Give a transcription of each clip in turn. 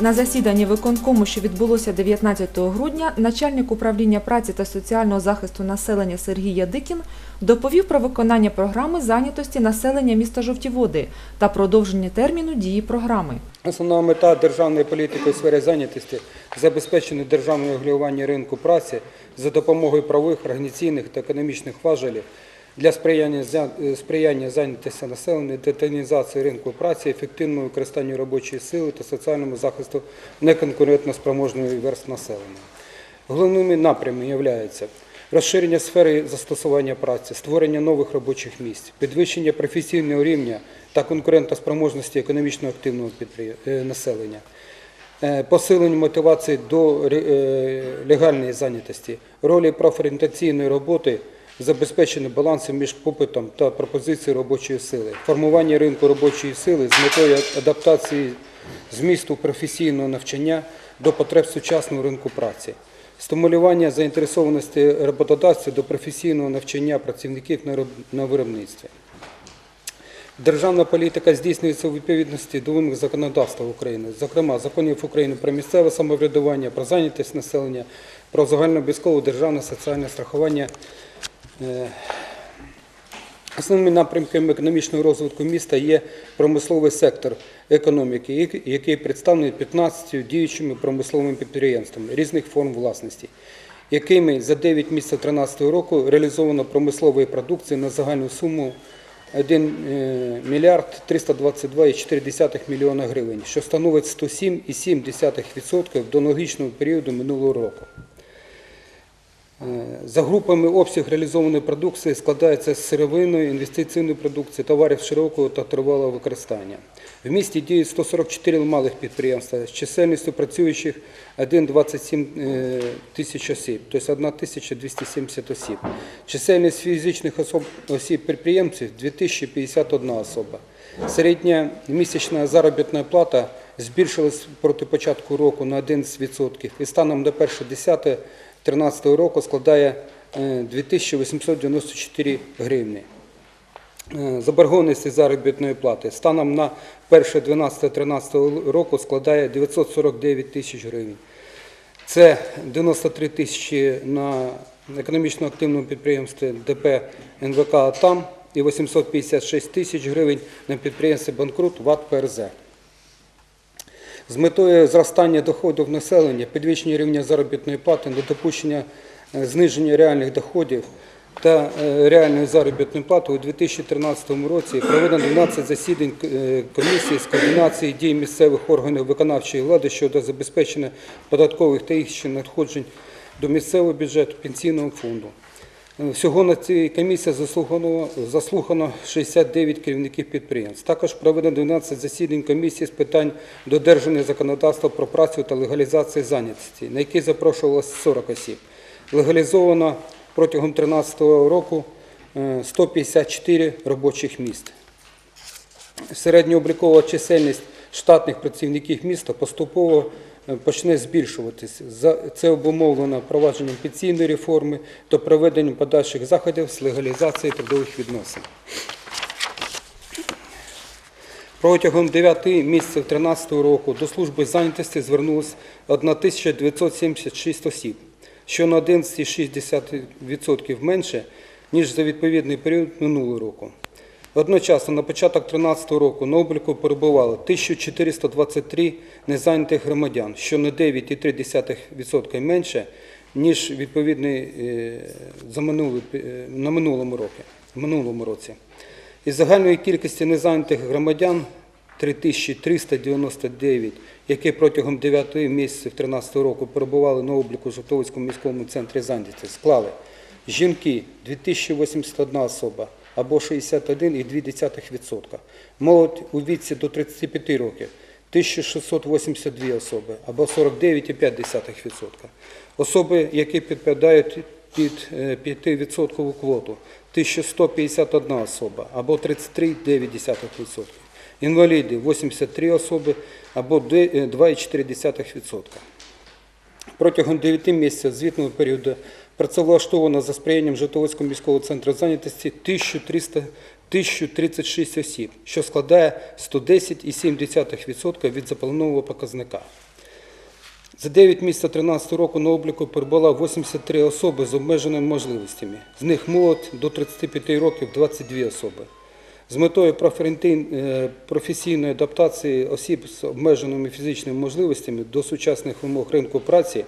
На засіданні виконкому, що відбулося 19 грудня, начальник управління праці та соціального захисту населення Сергій Ядикін доповів про виконання програми зайнятості населення міста Жовтіводи та продовження терміну дії програми. Основна мета державної політики у сфері зайнятості забезпечення державного регулювання ринку праці за допомогою правових, організаційних та економічних важелів для сприяння, сприяння зайнятості населення, деталізації ринку праці, ефективному використанню робочої сили та соціальному захисту неконкурентноспроможної верст населення. Головними напрямами являються розширення сфери застосування праці, створення нових робочих місць, підвищення професійного рівня та конкурентоспроможності економічно активного е, населення, е, посилення мотивації до е, легальної зайнятості, ролі профорієнтаційної роботи, забезпечення балансу між попитом та пропозицією робочої сили, формування ринку робочої сили з метою адаптації змісту професійного навчання до потреб сучасного ринку праці, стимулювання заінтересованості роботодавців до професійного навчання працівників на виробництві. Державна політика здійснюється у відповідності до вимог законодавства України, зокрема законів України про місцеве самоврядування, про зайнятість населення, про загальнообов'язкове державне соціальне страхування. Е, Основними напрямками економічного розвитку міста є промисловий сектор економіки, який- представлений 15 діючими промисловими підприємствами різних форм власності, якими за 9 місяців 2013 року реалізовано промислової продукції на загальну суму 1 е, мільярд 322,4 мільйона гривень, що становить 107,7% до аналогічного періоду минулого року. Е, За групами обсяг реалізованої продукції складається з сировинної, інвестиційної продукції, товарів широкого та тривалого використання. В місті діють 144 малих підприємства з чисельністю працюючих 1,27 е, тисяч осіб, тобто 1270 осіб. Чисельність фізичних особ, осіб підприємців 2051 особа. Середня місячна заробітна плата збільшилась проти початку року на 11% і станом на 1.10 2013 року складає е, 2894 гривні. Е, Заборгованість із заробітної плати станом на 1.12.13 року складає 949 тисяч гривень. Це 93 тисячі на економічно активному підприємстві ДП НВК «Атам» і 856 тисяч гривень на підприємстві «Банкрут» ВАТ ПРЗ. З метою зростання доходів населення, підвищення рівня заробітної плати, недопущення е, зниження реальних доходів та е, реальної заробітної плати у 2013 році проведено 12 засідань е, комісії з координації дій місцевих органів виконавчої влади щодо забезпечення податкових та інших надходжень до місцевого бюджету пенсійного фонду. Е, Всього на цій комісії заслухано, заслухано 69 керівників підприємств. Також проведено 12 засідань комісії з питань додержання законодавства про працю та легалізації зайнятості, на які запрошувалося 40 осіб. Легалізовано протягом 2013 року е, 154 робочих місць. Середньооблікова чисельність штатних працівників міста поступово е, почне збільшуватись. Це обумовлено провадженням пенсійної реформи та проведенням подальших заходів з легалізації трудових відносин. Протягом 9 місяців 2013 року до служби зайнятості звернулось 1976 осіб, що на 11,6% менше, ніж за відповідний період минулого року. Одночасно на початок 2013 року на обліку перебувало 1423 незайнятих громадян, що на 9,3% менше, ніж відповідний е, е, на році. минулому році. Із загальної кількості незайнятих громадян 3399, які протягом 9 місяців 2013 року перебували на обліку в Жовтовицькому міському центрі зайнятості, склали жінки 2081 особа або 61,2%, молодь у віці до 35 років 1682 особи або 49,5%. Особи, які підпадають під е, 5% квоту 1151 особа або 33,9%. Інваліди 83 особи або е, 2,4%. Протягом 9 місяців звітного періоду працевлаштовано за сприянням Житомирського міського центру зайнятості 1300 1036 осіб, що складає 110,7% від запланованого показника. За 9 місяців 2013 року на обліку перебула 83 особи з обмеженими можливостями. З них молодь до 35 років 22 особи. З метою е, професійної адаптації осіб з обмеженими фізичними можливостями до сучасних вимог ринку праці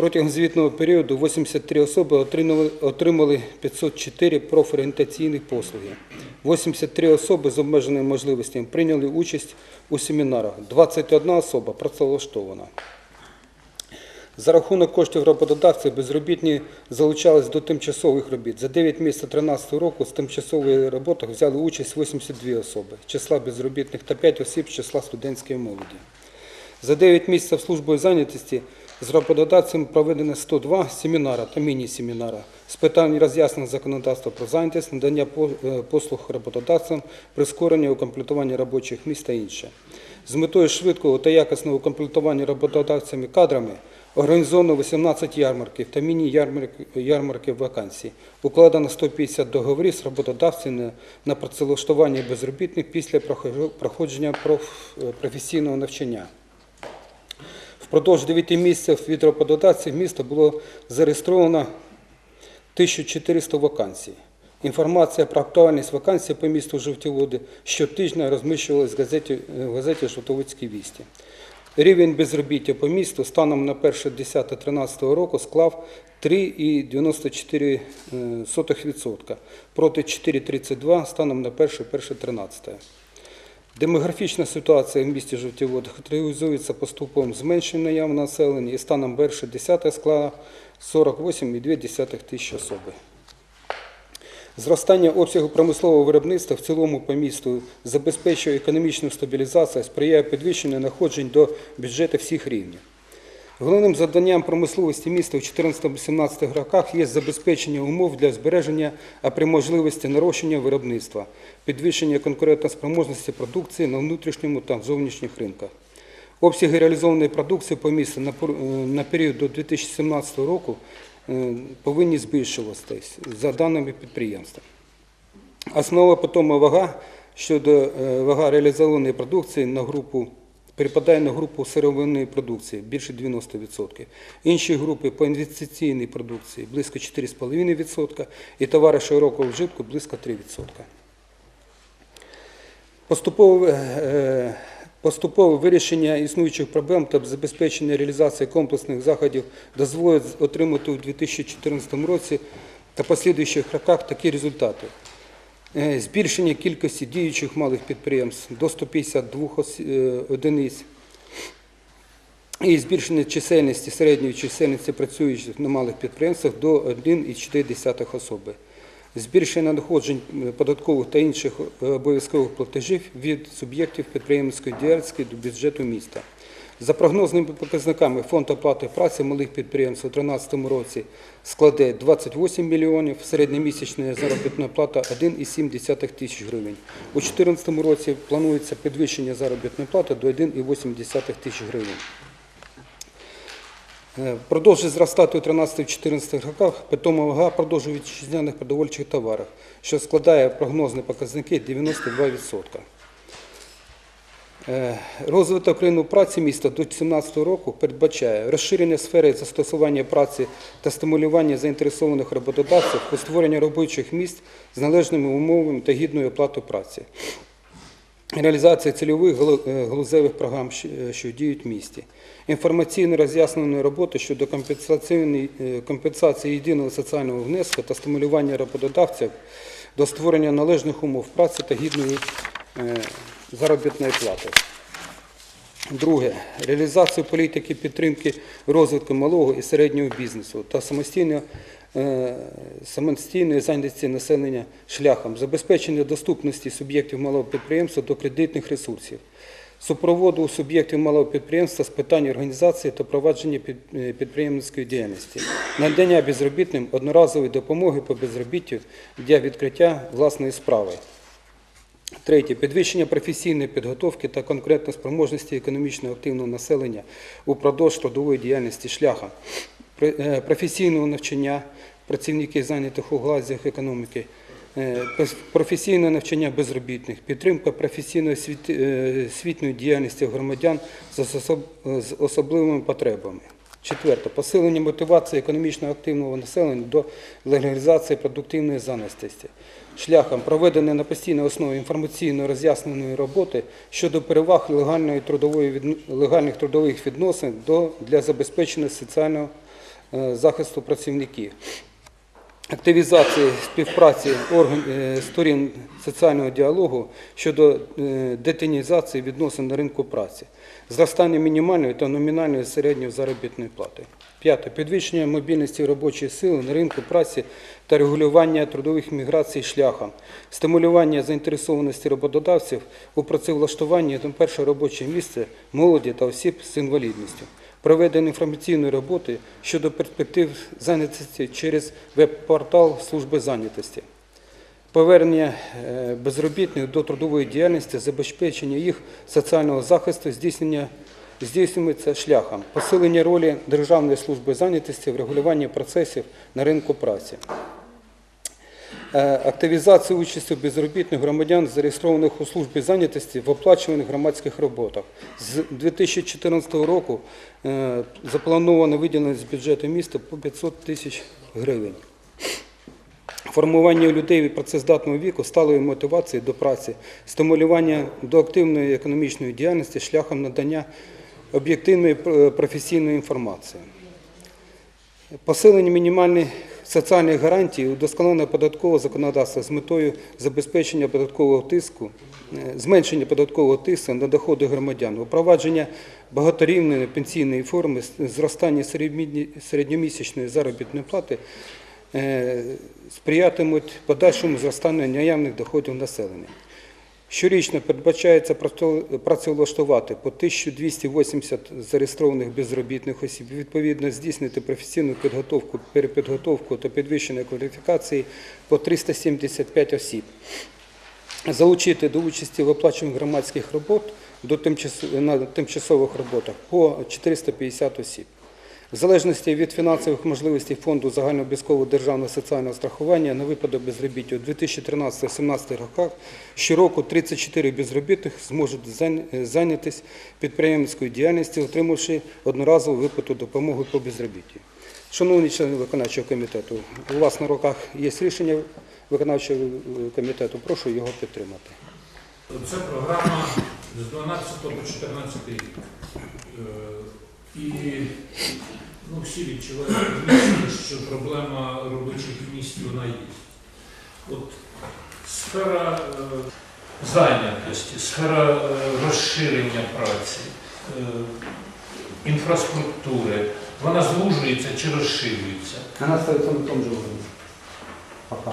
протягом звітного періоду 83 особи отримали, отримали 504 профорієнтаційні послуги. 83 особи з обмеженими можливостями прийняли участь у семінарах. 21 особа працевлаштована. За рахунок коштів роботодавців безробітні залучались до тимчасових робіт. За 9 місяців 2013 року з тимчасової роботи взяли участь 82 особи, з числа безробітних та 5 осіб з числа студентської молоді. За 9 місяців службою зайнятості з роботодавцями проведено 102 семінари та міні-семінари з питань роз'яснення законодавства про зайнятість, надання е, послуг роботодавцям, прискорення укомплектування робочих місць та інше. З метою швидкого та якісного укомплектування роботодавцями кадрами організовано 18 ярмарків та міні-ярмарків вакансій. Укладено 150 договорів з роботодавцями на працевлаштування безробітних після проходження е, професійного навчання. Впродовж 9 місяців від міста було зареєстровано 1400 вакансій. Інформація про актуальність вакансій по місту Жовтіводи щотижня розміщувалась в газеті, е, в газеті «Жовтоводські вісті». Рівень безробіття по місту станом на 1.10.13 року склав 3,94% проти 4,32 станом на 1.1.13. Демографічна ситуація в місті Жовтівод характеризується поступовим зменшенням наявного населення і станом 1.10 склала 48,2 тисячі особи. Зростання обсягу промислового виробництва в цілому по місту забезпечує економічну стабілізацію, сприяє підвищенню находжень до бюджету всіх рівнів. Головним завданням промисловості міста у 14-17 роках є забезпечення умов для збереження, а при можливості нарощення виробництва, підвищення конкурентоспроможності продукції на внутрішньому та зовнішніх ринках. Обсяги реалізованої продукції по місту на е, період до 2017 року е, повинні збільшуватися за даними підприємства. Основа питома вага щодо е, вага реалізованої продукції на групу припадає на групу сировинної продукції більше 90%. Інші групи по інвестиційній продукції близько 4,5% і товари широкого вжитку близько 3%. Поступове, е, поступове вирішення існуючих проблем та забезпечення реалізації комплексних заходів дозволить отримати у 2014 році та послідуючих роках такі результати. Е, Збільшення кількості діючих малих підприємств до 152 е, одиниць і збільшення чисельності середньої чисельності працюючих на малих підприємствах до 1,4 особи. Збільшення надходжень е, податкових та інших обов'язкових платежів від суб'єктів підприємницької діяльності до бюджету міста. За прогнозними показниками фонд оплати праці малих підприємств у 2013 році складе 28 мільйонів, середньомісячна заробітна плата 1,7 тисяч гривень. У 2014 році планується підвищення заробітної плати до 1,8 тисяч гривень. Е, Продовжує зростати у 13-14 роках питома вага продовжує вітчизняних продовольчих товарів, що складає прогнозні показники 92%. Е, Розвиток ринку праці міста до 2017 року передбачає розширення сфери застосування праці та стимулювання заінтересованих роботодавців у створення робочих місць з належними умовами та гідною оплатою праці. Реалізація цільових е, галузевих програм, що- е, діють в місті. Інформаційно роз'ясненої роботи щодо компенсації єдиного соціального внеску та стимулювання роботодавців до створення належних умов праці та гідної заробітної плати. Друге. Реалізацію політики підтримки розвитку малого і середнього бізнесу та самостійної, е, самостійної зайнятості населення шляхом забезпечення доступності суб'єктів малого підприємства до кредитних ресурсів, супроводу суб'єктів малого підприємства з питань організації та провадження е, підприємницької діяльності, надання безробітним одноразової допомоги по безробіттю для відкриття власної справи. Третє. Підвищення професійної підготовки та конкурентоспроможності економічно активного населення упродовж трудової діяльності шляхом пр- е, професійного навчання працівників зайнятих у галузях економіки, е, професійне навчання безробітних, підтримка професійної е, освітньої діяльності громадян з особливими потребами. Четверте. Посилення мотивації економічно активного населення до легалізації продуктивної зайнятості шляхом проведення на постійній основі інформаційно роз'ясненої роботи щодо переваг легальної трудової легальних трудових відносин до для забезпечення соціального е, захисту працівників. Активізації співпраці орган, е, сторін соціального діалогу щодо е, детінізації відносин на ринку праці, зростання мінімальної та номінальної середньої заробітної плати. П'яте. Підвищення мобільності робочої сили на ринку праці та регулювання трудових міграцій шляхом, стимулювання заінтересованості роботодавців у працевлаштуванні на перше робоче місце молоді та осіб з інвалідністю проведення інформаційної роботи щодо перспектив зайнятості через веб-портал служби зайнятості, повернення е, безробітних до трудової діяльності, забезпечення їх соціального захисту, здійснення здійснюється шляхом посилення ролі Державної служби зайнятості в регулюванні процесів на ринку праці. Е, Активізація участі безробітних громадян, зареєстрованих у службі зайнятості в оплачуваних громадських роботах. З 2014 року е, заплановано виділення з бюджету міста по 500 тисяч гривень. Формування людей від працездатного віку сталої мотивації до праці, стимулювання до активної економічної діяльності шляхом надання об'єктивної е, професійної інформації. Посилення мінімальних соціальних гарантій, удосконалення податкового законодавства з метою забезпечення податкового тиску, е, зменшення податкового тиску на доходи громадян, впровадження багаторівної пенсійної форми, зростання середньомісячної заробітної плати е, сприятимуть подальшому зростанню наявних доходів населення. Щорічно передбачається працевлаштувати по 1280 зареєстрованих безробітних осіб, відповідно здійснити професійну підготовку, перепідготовку та підвищення кваліфікації по 375 осіб. Залучити до участі в оплачуванні громадських робот до тимчасових роботах по 450 осіб. В залежності від фінансових можливостей фонду загальнообов'язкового державного соціального страхування на випадок безробіття у 2013-2017 роках щороку 34 безробітних зможуть зайня- зайнятися підприємницькою діяльністю, отримавши одноразову виплату допомоги по безробітті. Шановні члени виконавчого комітету, у вас на руках є рішення виконавчого е, комітету, прошу його підтримати. Це програма з 12 по 14 рік. І ну, всі відчувають, що проблема робочих місць вона є. От сфера е, зайнятості, сфера е, розширення праці, е, інфраструктури, вона звужується чи розширюється. Вона остається на тому же уровні.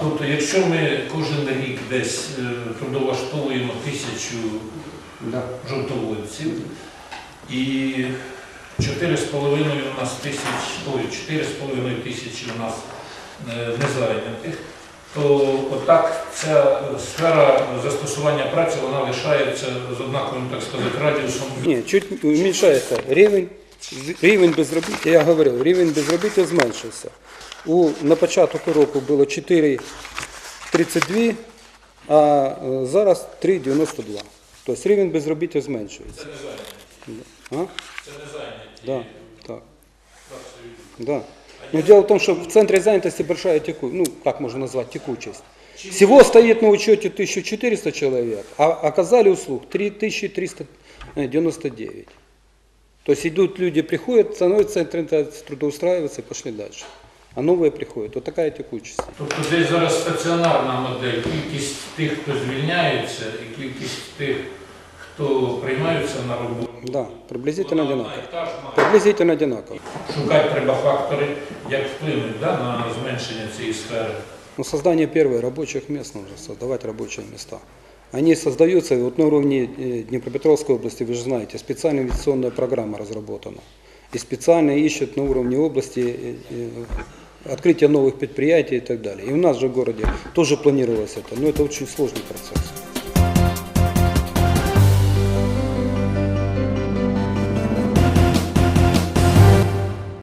Тобто, якщо ми кожен рік десь трудовлаштовуємо тисячу жовтоводців і 4,5 у нас тисяч, ой, 4,5 тисячі у нас е, незайнятих, то отак ця сфера застосування праці вона лишається з однаковим, так сказати, радіусом. Ні, чуть уменьшається рівень, рівень безробіття, я говорив, рівень безробіття зменшився. У, на початку року було 4,32, а е, зараз 3,92. Тобто рівень безробіття зменшується. Це не зайняті. А? Це не зайняті. Да, так. працею. Да. Но дело в том, что в центре занятости большая теку, ну, как можно назвать, текучесть. Всего стоит на учете 1400 человек, а оказали услуг 3399. То есть идут люди, приходят, становятся центр трудоустраиваться и пошли дальше. А новые приходят. Вот такая текучесть. Тобто десь зараз стаціонарна модель, кількість тих, хто звільняється, і кількість тих, хто приймаються на роботу. Да, приблизительно вона одинаково. одна і та ж має. Приблизительно одинаково. Шукати треба фактори, як вплинуть да, на зменшення цієї сфери. Ну, создание первых рабочих мест нужно создавать рабочие места. Они создаются вот на уровне э, Днепропетровской области, вы же знаете, специальная инвестиционная программа разработана. И специально ищут на уровне области э, э, открытие новых предприятий и так далее. И у нас же в городе тоже планировалось это, но это очень сложный процесс.